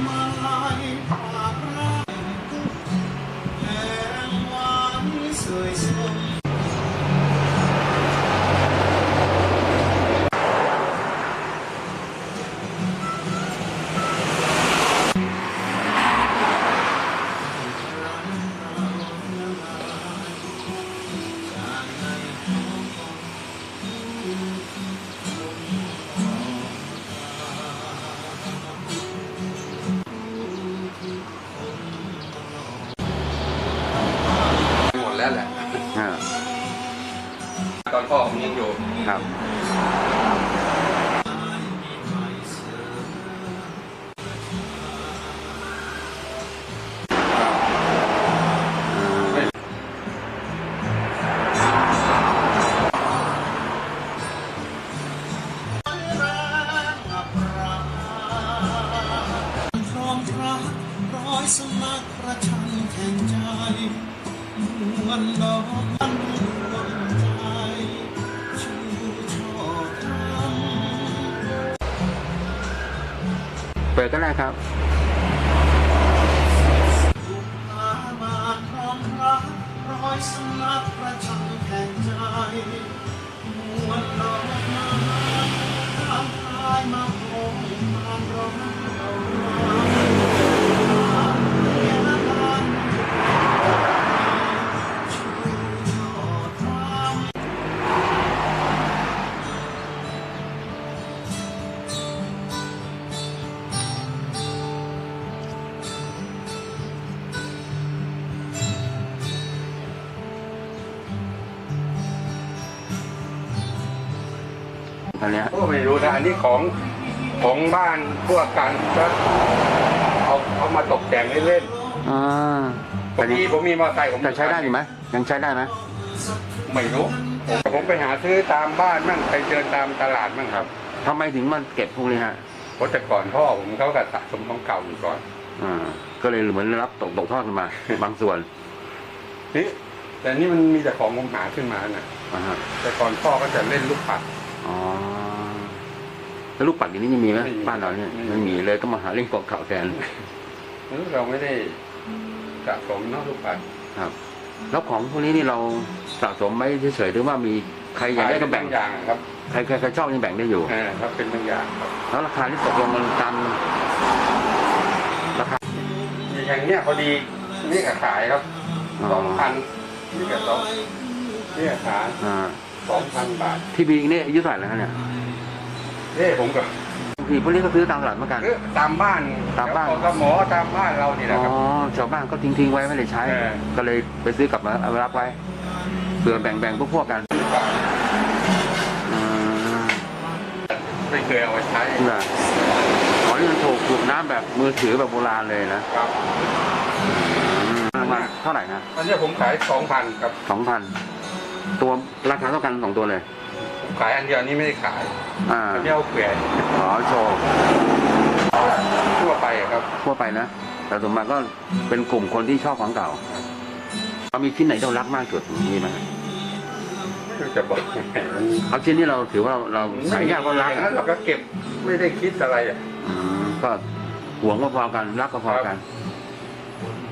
ให้ แล้วแหละ อ่าตอนพ่อผมยังอยู่ครับอ่าพร้อมรักร้อยสมัครประชันแข่งใจม วนดอกมันดวงใจชูช่อครเปิดก็ได้ครับมาพร้อมรักรอยสมัครประชันแข่งใจมวนดอกไม้ตามทายมาโผล่มา อันเนี้ยก็ไม่รู้นะอันนี้ของของบ้านพวกกันก็เอาเอามาตกแต่งเล่นอ่าๆแต่บางทีนี่ผมมีมอเตอร์ไซค์ผมแต่ใช้ได้อยู่ไหมยังใช้ได้ไหมไม่รู้ผมผมไปหาซื้อตามบ้านมั่งไปเดินตามตลาดมั่งครับทำไมถึงมันเก็บพวกนี้ฮะเพราะแต่ก่อนพ่อผมเขาก็สะสมของเก่าอยู่ก่อน อ่าก็เลยเหมือนรับตกตกทอดขึ้นมา บางส่วนนี่แต่นี่มันมีแต่ของผมหาขึ้นมาน่ะ อ่าฮะแต่ก่อนพ่อก็จะเล่นลูกปัดอ๋อ แล้วลูกปัดอย่างนี้ยังมีไหมไม่มีบ้านเราเนี่ยไม่มี ไม่มีเลยต้องมาหาเล่นเกาะเข่าแทนเราไม่ได้สะสมเนอกลูกปัดครับ แล้วของพวกนี้นี่เราสะสมไว้เฉยๆหรือว่ามีใครอยากได้ก็แบ่งขายเป็นบางอย่างครับใครใครใครชอบยังแบ่งได้อยู่อ่าครับเป็นบางอย่างครับแล้วราคาที่ตกลงกันตามราคา อย่างเนี้ยพอดีนี่ก็ขายครับอ๋อ สองพันนี่ก็สองนี่ก็ขายอ่าสองพันบาท ที่บีนี่อายุเท่าไหร่แล้วฮะเนี่ย เอ้ผมก็บางทีพวกนี้ก็ซื้อตามตลาดเหมือนกันคือตามบ้านตามบ้านแล้วก็หมอตามบ้านเรานี่แหละอ๋อครับชาวบ้านก็ทิ้งๆไว้ไม่ได้ใช้ เออ ก็เลยไปซื้อกลับมาเอามารับไว้เผื่อแบ่งๆพวกพวกๆกันอ่า ไม่เคยเอาไปใช้น่ะอ๋อนี่มันถูกถูกน้ำแบบมือถือแบบโบราณเลยนะครับประมาณเท่าไหร่นะอันเนี้ยผมขายสองพันครับสองพันตัวราคาเท่ากันสองตัวเลยผม ขายอันเดียวอันนี้ไม่ได้ขายอ่าอันนี้เอาแขวนอ๋อโชว์ทั่วไปครับ ทั่วไปนะ แต่ส่วนมากก็เป็นกลุ่มคนที่ชอบของเก่าเรามีชิ้นไหนที่เรารักมากสุดมีไหมไม่รู้จะบอกยังไงมันเอาชิ้นที่เราถือว่าเราหายากก็รักอย่างนั้นเราก็เก็บไม่ได้คิดอะไรอะอืมก็หวงก็พอกันรักก็พอกันค